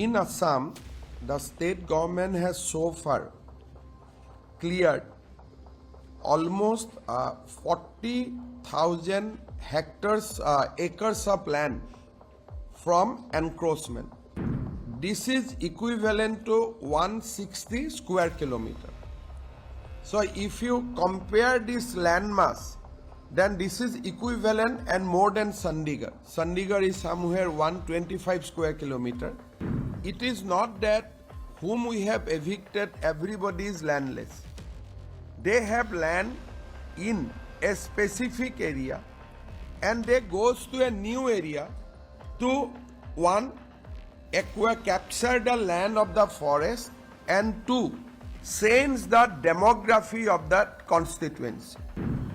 In Assam, the state government has so far cleared almost uh, 40,000 hectares, uh, acres of land from encroachment. This is equivalent to 160 square kilometer. So if you compare this land mass, then this is equivalent and more than Chandigarh. Chandigarh is somewhere 125 square kilometer. It is not that whom we have evicted, everybody is landless. They have land in a specific area and they goes to a new area to one acquire capture the land of the forest and two change the demography of that constituency.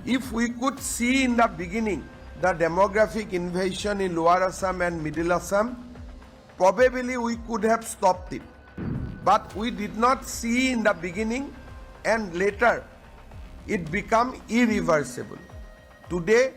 If we could see in the beginning the demographic invasion in Lower Assam and Middle Assam, probably we could have stopped it. But we did not see in the beginning and later it become irreversible. Today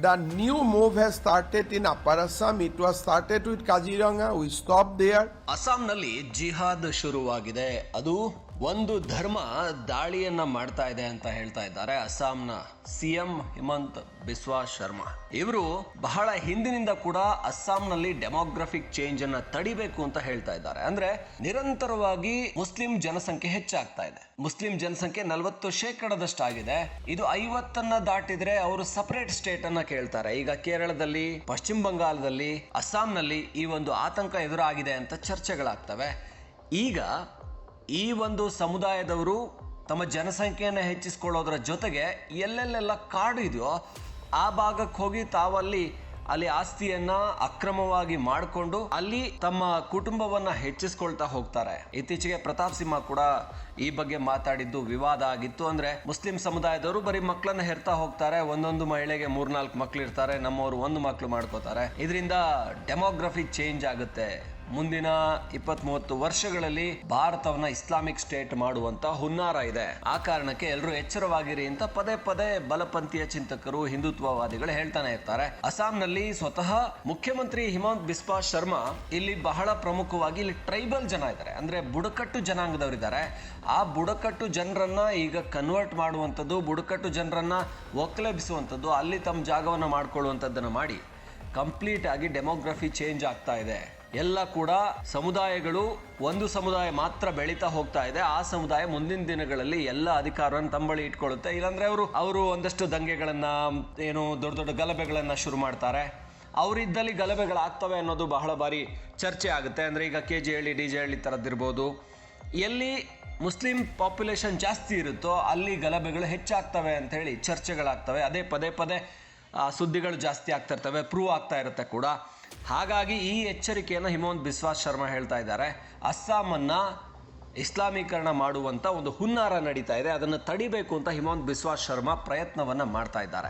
the new move has started in Upper Assam. It was started with Kaziranga. We stopped there. ಅಸ್ಸಾಂನಲ್ಲಿ ಜಿಹಾದ್ ಶುರುವಾಗಿದೆ ಅದು ಒಂದು ಧರ್ಮ ದಾಳಿಯನ್ನ ಮಾಡ್ತಾ ಇದೆ ಅಂತ ಹೇಳ್ತಾ ಇದ್ದಾರೆ ಅಸ್ಸಾಂನ ಸಿಎಂ ಹಿಮಂತ್ ಬಿಸ್ವಾ ಶರ್ಮಾ. ಇವರು ಬಹಳ ಹಿಂದಿನಿಂದ ಕೂಡ ಅಸ್ಸಾಂನಲ್ಲಿ ಡೆಮೋಗ್ರಫಿಕ್ ಚೇಂಜ್ ಅನ್ನ ತಡಿಬೇಕು ಅಂತ ಹೇಳ್ತಾ ಇದ್ದಾರೆ. ಅಂದ್ರೆ ನಿರಂತರವಾಗಿ ಮುಸ್ಲಿಂ ಜನಸಂಖ್ಯೆ ಹೆಚ್ಚಾಗ್ತಾ ಇದೆ. ಮುಸ್ಲಿಂ ಜನಸಂಖ್ಯೆ ನಲವತ್ತು ಶೇಕಡದಷ್ಟಾಗಿದೆ. ಇದು ಐವತ್ತನ್ನ ದಾಟಿದ್ರೆ ಅವರು ಸಪರೇಟ್ ಸ್ಟೇಟ್ ಅನ್ನ ಕೇಳ್ತಾರೆ. ಈಗ ಕೇರಳದಲ್ಲಿ, ಪಶ್ಚಿಮ ಬಂಗಾಳದಲ್ಲಿ, ಅಸ್ಸಾಂನಲ್ಲಿ ಈ ಒಂದು ಆತಂಕ ಎದುರಾಗಿದೆ ಅಂತ ಚರ್ಚೆಗಳಾಗ್ತವೆ. ಈಗ ಈ ಒಂದು ಸಮುದಾಯದವರು ತಮ್ಮ ಜನಸಂಖ್ಯೆಯನ್ನು ಹೆಚ್ಚಿಸ್ಕೊಳ್ಳೋದ್ರ ಜೊತೆಗೆ ಎಲ್ಲೆಲ್ಲೆಲ್ಲ ಕಾಡು ಇದೆಯೋ, ಆ ಭಾಗಕ್ಕೆ ಹೋಗಿ ತಾವಲ್ಲಿ ಅಲ್ಲಿ ಆಸ್ತಿಯನ್ನ ಅಕ್ರಮವಾಗಿ ಮಾಡಿಕೊಂಡು ಅಲ್ಲಿ ತಮ್ಮ ಕುಟುಂಬವನ್ನ ಹೆಚ್ಚಿಸ್ಕೊಳ್ತಾ ಹೋಗ್ತಾರೆ. ಇತ್ತೀಚೆಗೆ ಪ್ರತಾಪ್ ಸಿಂಹ ಕೂಡ ಈ ಬಗ್ಗೆ ಮಾತಾಡಿದ್ದು ವಿವಾದ ಆಗಿತ್ತು. ಅಂದ್ರೆ ಮುಸ್ಲಿಂ ಸಮುದಾಯದವರು ಬರೀ ಮಕ್ಕಳನ್ನ ಹೆರ್ತಾ ಹೋಗ್ತಾರೆ. ಒಂದೊಂದು ಮಹಿಳೆಗೆ ಮೂರ್ನಾಲ್ಕು ಮಕ್ಳು ಇರ್ತಾರೆ ನಮ್ಮವರು ಒಂದು ಮಕ್ಳು ಮಾಡ್ಕೋತಾರೆ. ಇದರಿಂದ ಡೆಮೋಗ್ರಫಿ ಚೇಂಜ್ ಆಗುತ್ತೆ. ಮುಂದಿನ ಇಪ್ಪತ್ತ್ ಮೂವತ್ತು ವರ್ಷಗಳಲ್ಲಿ ಭಾರತವನ್ನ ಇಸ್ಲಾಮಿಕ್ ಸ್ಟೇಟ್ ಮಾಡುವಂತ ಹುನ್ನಾರ ಇದೆ. ಆ ಕಾರಣಕ್ಕೆ ಎಲ್ಲರೂ ಎಚ್ಚರವಾಗಿರಿ ಅಂತ ಪದೇ ಪದೇ ಬಲಪಂಥೀಯ ಚಿಂತಕರು, ಹಿಂದುತ್ವವಾದಿಗಳು ಹೇಳ್ತಾನೆ ಇರ್ತಾರೆ. ಅಸ್ಸಾಂನಲ್ಲಿ ಸ್ವತಃ ಮುಖ್ಯಮಂತ್ರಿ ಹಿಮಂತ್ ಬಿಸ್ವಾ ಶರ್ಮಾ ಇಲ್ಲಿ ಬಹಳ ಪ್ರಮುಖವಾಗಿ ಇಲ್ಲಿ ಟ್ರೈಬಲ್ ಜನ ಇದ್ದಾರೆ. ಅಂದ್ರೆ ಬುಡಕಟ್ಟು ಜನಾಂಗದವರಿದ್ದಾರೆ ಆ ಬುಡಕಟ್ಟು ಜನರನ್ನ ಈಗ ಕನ್ವರ್ಟ್ ಮಾಡುವಂಥದ್ದು, ಬುಡಕಟ್ಟು ಜನರನ್ನ ಒಕ್ಕಲೆಬ್ಬಿಸುವಂಥದ್ದು, ಅಲ್ಲಿ ತಮ್ಮ ಜಾಗವನ್ನು ಮಾಡ್ಕೊಳ್ಳುವಂಥದ್ದನ್ನು ಮಾಡಿ ಕಂಪ್ಲೀಟ್ ಆಗಿ ಡೆಮೋಗ್ರಫಿ ಚೇಂಜ್ ಆಗ್ತಾ ಇದೆ. ಎಲ್ಲ ಕೂಡ ಸಮುದಾಯಗಳು ಒಂದು ಸಮುದಾಯ ಮಾತ್ರ ಬೆಳೀತಾ ಹೋಗ್ತಾ ಇದೆ. ಆ ಸಮುದಾಯ ಮುಂದಿನ ದಿನಗಳಲ್ಲಿ ಎಲ್ಲ ಅಧಿಕಾರವನ್ನು ತಂಬಳಿ ಇಟ್ಕೊಳ್ಳುತ್ತೆ. ಇಲ್ಲಾಂದ್ರೆ ಅವರು ಅವರು ಒಂದಷ್ಟು ದಂಗೆಗಳನ್ನ, ಏನು ದೊಡ್ಡ ದೊಡ್ಡ ಗಲಭೆಗಳನ್ನ ಶುರು ಮಾಡ್ತಾರೆ. ಅವರಿದ್ದಲ್ಲಿ ಗಲಭೆಗಳಾಗ್ತವೆ ಅನ್ನೋದು ಬಹಳ ಬಾರಿ ಚರ್ಚೆ ಆಗುತ್ತೆ. ಅಂದ್ರೆ ಈಗ K G Halli D J Halli ಥರದ್ದಿರ್ಬೋದು ಎಲ್ಲಿ ಮುಸ್ಲಿಂ ಪಾಪ್ಯುಲೇಷನ್ ಜಾಸ್ತಿ ಇರುತ್ತೋ ಅಲ್ಲಿ ಗಲಭೆಗಳು ಹೆಚ್ಚಾಗ್ತವೆ ಅಂತ ಹೇಳಿ ಚರ್ಚೆಗಳಾಗ್ತವೆ. ಅದೇ ಪದೇ ಪದೇ ಸುದ್ದಿಗಳು ಜಾಸ್ತಿ ಆಗ್ತಾ ಇರ್ತವೆ. ಪ್ರೂವ್ ಆಗ್ತಾ ಇರುತ್ತೆ ಕೂಡ. ಹಾಗಾಗಿ ಈ ಎಚ್ಚರಿಕೆಯನ್ನು ಹಿಮವಂತ್ ಬಿಸ್ವಾಸ್ ಶರ್ಮಾ ಹೇಳ್ತಾ ಇದ್ದಾರೆ. ಅಸ್ಸಾಮನ್ನು ಇಸ್ಲಾಮೀಕರಣ ಮಾಡುವಂತ ಒಂದು ಹುನ್ನಾರ ನಡೀತಾ ಇದೆ. ಅದನ್ನು ತಡಿಬೇಕು ಅಂತ ಹಿಮವಂತ್ ಬಿಸ್ವಾಸ್ ಶರ್ಮಾ ಪ್ರಯತ್ನವನ್ನ ಮಾಡ್ತಾ ಇದ್ದಾರೆ.